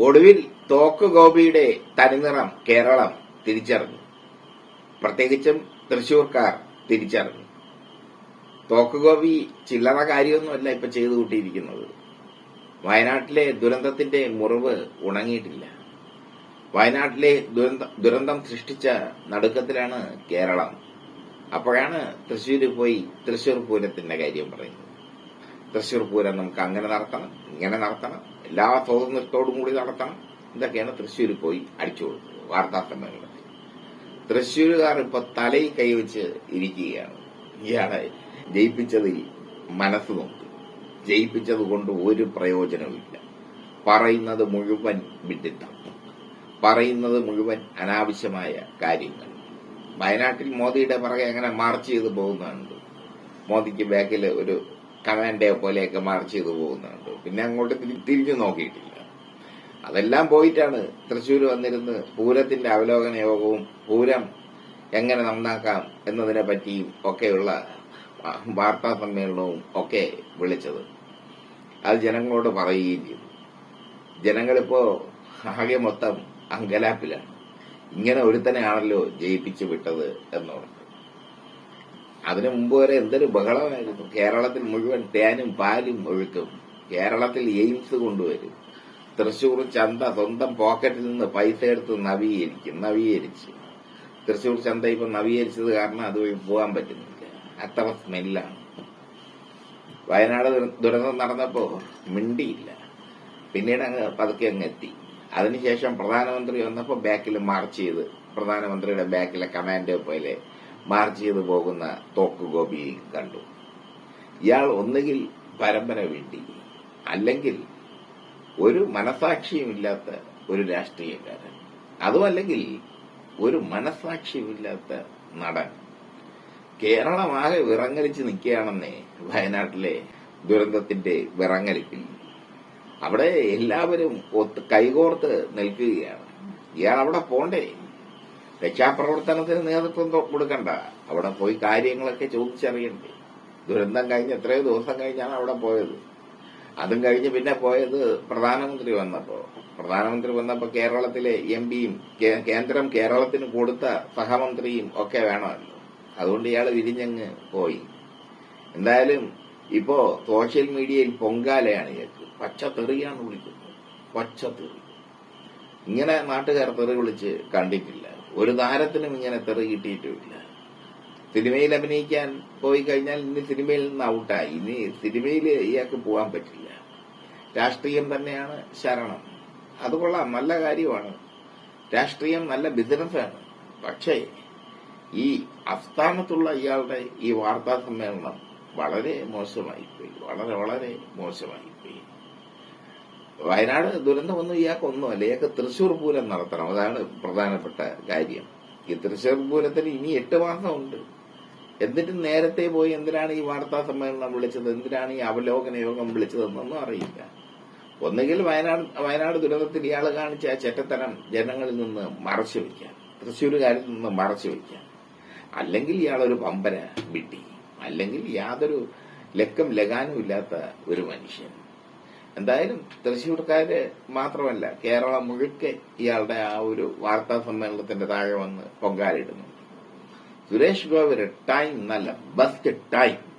ഒടുവിൽ തോക്ക് ഗോപിയുടെ തനിനിറം കേരളം തിരിച്ചറിഞ്ഞു. പ്രത്യേകിച്ചും തൃശൂർക്കാർ തിരിച്ചറിഞ്ഞു. തോക്ക് ഗോപി ചില്ലറ കാര്യമൊന്നുമല്ല ഇപ്പൊ ചെയ്തു കൂട്ടിയിരിക്കുന്നത്. വയനാട്ടിലെ ദുരന്തത്തിന്റെ മുറിവ് ഉണങ്ങിയിട്ടില്ല. വയനാട്ടിലെ ദുരന്ത സൃഷ്ടിച്ച നടുക്കത്തിലാണ് കേരളം. അപ്പോഴാണ് തൃശ്ശൂര് പോയി തൃശൂർ പൂരത്തിന്റെ കാര്യം പറയുന്നത്. തൃശൂർ പൂരം നമുക്ക് അങ്ങനെ നടത്തണം ഇങ്ങനെ നടത്തണം എല്ലാ സ്വാതന്ത്ര്യത്തോടും കൂടി നടത്തണം. ഇതൊക്കെയാണ് തൃശ്ശൂർ പോയി അടിച്ചു കൊടുത്തത് വാർത്താ സമ്മേളനത്തിൽ തൃശ്ശൂരുകാർ ഇപ്പൊ തലയിൽ കൈവച്ച് ഇരിക്കുകയാണ്. ഇയാളെ ജയിപ്പിച്ചതിൽ മനസ്സ് നോക്കി. ജയിപ്പിച്ചത് കൊണ്ട് ഒരു പ്രയോജനവുമില്ല പറയുന്നത് മുഴുവൻ വിഡിത്തം പറയുന്നത് മുഴുവൻ അനാവശ്യമായ കാര്യങ്ങൾ. വയനാട്ടിൽ മോദിയുടെ പുറകെ അങ്ങനെ മാർച്ച് ചെയ്ത് പോകുന്നുണ്ട് മോദിക്ക് ബാക്കിൽ ഒരു കമാൻഡെ പോലെയൊക്കെ മാർച്ച് ചെയ്തു പോകുന്നുണ്ട്. പിന്നെ അങ്ങോട്ട് തിരി- തിരിഞ്ഞു നോക്കിയിട്ടില്ല. അതെല്ലാം പോയിട്ടാണ് തൃശ്ശൂർ വന്നിരുന്ന് പൂരത്തിന്റെ അവലോകന യോഗവും പൂരം എങ്ങനെ നന്നാക്കാം എന്നതിനെ പറ്റിയും ഒക്കെയുള്ള വാർത്താ സമ്മേളനവും ഒക്കെ വിളിച്ചത്. അത് ജനങ്ങളോട് പറയുകയും ചെയ്തു. ജനങ്ങളിപ്പോ ആകെ മൊത്തം അങ്കലാപ്പിലാണ്. ഇങ്ങനെ ഒരുത്തനെയാണല്ലോ ജയിപ്പിച്ചു വിട്ടത് എന്നോർത്ത് അതിനു മുമ്പ് വരെ എന്തൊരു ബഹളമായിരുന്നു. കേരളത്തിൽ മുഴുവൻ തേനും പാലും ഒഴുക്കും. കേരളത്തിൽ എയിംസ് കൊണ്ടുവരും. തൃശൂർ ചന്ത സ്വന്തം പോക്കറ്റിൽ നിന്ന് പൈസ എടുത്ത് നവീകരിക്കും നവീകരിച്ച്. തൃശൂർ ചന്ത ഇപ്പൊ നവീകരിച്ചത് കാരണം അതുവഴി പോകാൻ പറ്റുന്നില്ല. അത്ര സ്മെല്ലാണ്. വയനാട് ദുര- ദുരന്തം നടന്നപ്പോ മിണ്ടിയില്ല. പിന്നീട് അങ്ങ് പതുക്കെ അങ്ങ് എത്തി. അതിനുശേഷം പ്രധാനമന്ത്രി വന്നപ്പോ ബാക്കിൽ മാർച്ച് ചെയ്ത് പ്രധാനമന്ത്രിയുടെ ബാക്കിലെ കമാൻഡോ പോലെ മാർച്ച് ചെയ്ത് പോകുന്ന തോക്ക് ഗോപിയെ കണ്ടു. ഇയാൾ ഒന്നുകിൽ പരമ്പര വേണ്ടി അല്ലെങ്കിൽ ഒരു മനസാക്ഷിയുമില്ലാത്ത ഒരു രാഷ്ട്രീയക്കാരൻ അതുമല്ലെങ്കിൽ ഒരു മനസാക്ഷിയുമില്ലാത്ത നടൻ. കേരളമാകെ വിറങ്ങലിച്ച് നിൽക്കുകയാണെന്നേ വയനാട്ടിലെ ദുരന്തത്തിന്റെ വിറങ്ങലിപ്പിൽ. അവിടെ എല്ലാവരും ഒത്ത് കൈകോർത്ത് നിൽക്കുകയാണ്. ഇയാൾ അവിടെ പോണ്ടേ? രക്ഷാപ്രവർത്തനത്തിന് നേതൃത്വം കൊടുക്കണ്ട. അവിടെ പോയി കാര്യങ്ങളൊക്കെ ചോദിച്ചറിയണ്ടേ. ദുരന്തം കഴിഞ്ഞ് എത്രയോ ദിവസം കഴിഞ്ഞാണ് അവിടെ പോയത്. അതും കഴിഞ്ഞ് പിന്നെ പോയത് പ്രധാനമന്ത്രി വന്നപ്പോ. പ്രധാനമന്ത്രി വന്നപ്പോ കേരളത്തിലെ എം പിയും കേന്ദ്രം കേരളത്തിന് കൊടുത്ത സഹമന്ത്രിയും ഒക്കെ വേണമല്ലോ അതുകൊണ്ട് ഇയാൾ വിരിഞ്ഞങ്ങ് പോയി. എന്തായാലും ഇപ്പോ സോഷ്യൽ മീഡിയയിൽ പൊങ്കാലയാണ് ഇയാൾക്ക്. പച്ച തെറിയാണ് വിളിക്കുന്നത് പച്ച തെറി. ഇങ്ങനെ നാട്ടുകാർ തെറി വിളിച്ച് കണ്ടിട്ടില്ല. ഒരു താരത്തിനും ഇങ്ങനെ തെറി കിട്ടിയിട്ടുമില്ല സിനിമയിൽ അഭിനയിക്കാൻ പോയി കഴിഞ്ഞാൽ ഇനി സിനിമയിൽ നിന്ന് ഔട്ടായി. ഇനി സിനിമയിൽ ഇയാൾക്ക് പോകാൻ പറ്റില്ല. രാഷ്ട്രീയം തന്നെയാണ് ശരണം. അത് കൊള്ളാം നല്ല കാര്യമാണ്. രാഷ്ട്രീയം നല്ല ബിസിനസ്സാണ്. പക്ഷേ ഈ അസ്ഥാനത്തുള്ള ഇയാളുടെ ഈ വാർത്താ സമ്മേളനം വളരെ മോശമായിപ്പോയി. വളരെ വളരെ മോശമായിപ്പോയി. വയനാട് ദുരന്തമൊന്നും ഇയാൾക്കൊന്നുമല്ല ഇയാൾക്ക് തൃശൂർ പൂരം നടത്തണം. അതാണ് പ്രധാനപ്പെട്ട കാര്യം. ഈ തൃശൂർ പൂരത്തിന് ഇനി എട്ട് മാസമുണ്ട്. എന്നിട്ടും നേരത്തെ പോയി എന്തിനാണ് ഈ വാർത്താ സമ്മേളനം വിളിച്ചത്? എന്തിനാണ് ഈ അവലോകന യോഗം വിളിച്ചതെന്നൊന്നും അറിയില്ല. ഒന്നുകിൽ വയനാട് വയനാട് ദുരന്തത്തിൽ ഇയാൾ കാണിച്ച ചെറ്റത്തരം ജനങ്ങളിൽ നിന്ന് മറച്ചു വയ്ക്കാം. തൃശ്ശൂരുകാരിൽ നിന്ന് മറച്ചു വയ്ക്കാം. അല്ലെങ്കിൽ ഇയാളൊരു പമ്പര വിട്ടി. അല്ലെങ്കിൽ യാതൊരു ലക്കം ലഗാനും ഇല്ലാത്ത ഒരു മനുഷ്യൻ. എന്തായാലും തൃശ്ശൂർക്കാര് മാത്രമല്ല കേരളം മുഴുക്കെ ഇയാളുടെ ആ ഒരു വാർത്താ സമ്മേളനത്തിന്റെ താഴെ വന്ന് പൊങ്കാലിടുന്നു സുരേഷ് ഗോപുര ടൈം നല്ല ബെസ്റ്റ് ടൈം